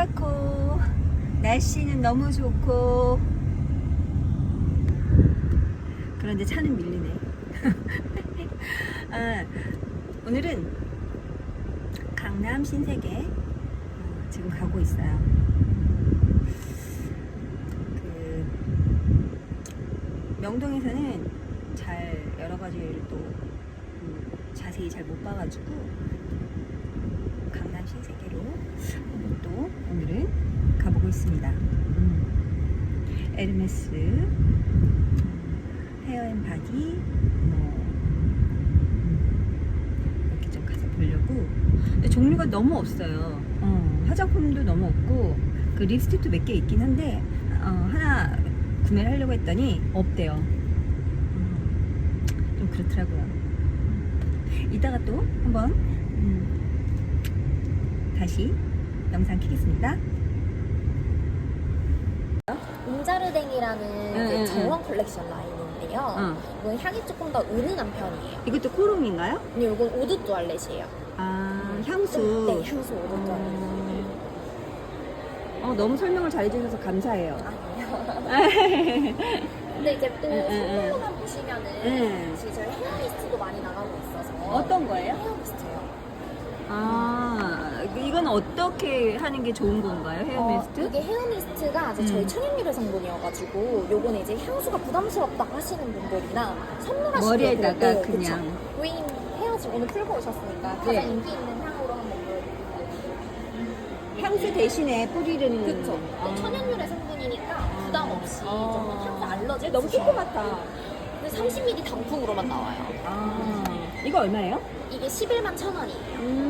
노랗고 날씨는 너무 좋고 그런데 차는 밀리네. 아, 오늘은 강남 신세계 어, 지금 가고 있어요. 그 명동에서는 잘 여러 가지를 또 음, 자세히 잘 못 봐가지고 강남 신세계로 또 오늘은 가보고 있습니다. 음, 에르메스 음, 헤어 앤 바디 뭐 음, 이렇게 좀 가서 보려고 근데 종류가 너무 없어요. 어, 화장품도 너무 없고 그 립스틱도 몇 개 있긴 한데 어, 하나 구매를 하려고 했더니 없대요. 음, 좀 그렇더라고요. 이따가 또 한번 음, 다시 영상 켜겠습니다. 몽자르댕이라는 응, 응, 응. 저런 컬렉션 라인인데요. 응. 이건 향이 조금 더 은은한 편이에요. 이것도 코롱인가요? 근데 이건 오드 뚜알렛이에요. 아 네, 향수. 네, 향수 오드 어. 뚜알렛. 어, 너무 설명을 잘해주셔서 감사해요. 아니요. 근데 이제 또 응, 응, 응. 선물로만 보시면은 응. 저희 헤어리스트도 많이 어떻게 하는 게 좋은 건가요? 헤어미스트? 어, 이게 헤어미스트가 이제 음. 저희 천연유래 성분이어가지고 요거는 이제 향수가 부담스럽다 하시는 분들이나 선물하시는 머리에다가 분들, 그냥. 그쵸? 고인 헤어 지금 오늘 풀고 오셨으니까 네. 가장 인기 있는 향으로 한번 보여드릴게요. 향수 대신에 뿌리는. 그쵸. 아. 천연유래 성분이니까 부담 없이 아. 좀 향수 알러지 너무. 조그맣다. 근데 30ml 단품으로만 나와요. 아 이거 얼마예요? 이게 11만 천 원이에요. 음.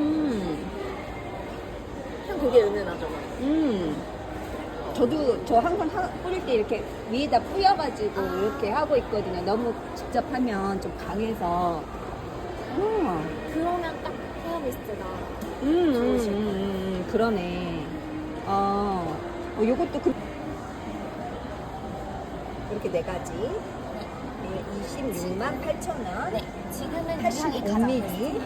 그게 은은하죠. 음. 저도 저 한 건 뿌릴 때 이렇게 위에다 뿌려가지고 이렇게 하고 있거든요. 너무 직접 하면 좀 강해서. 음, 그러면 딱 헤어미스트다. 음, 음 음, 음, 음, 그러네. 어, 어 요것도 그... 이렇게 네 가지. 네, 26만 8천 원. 네, 지금은 85mm.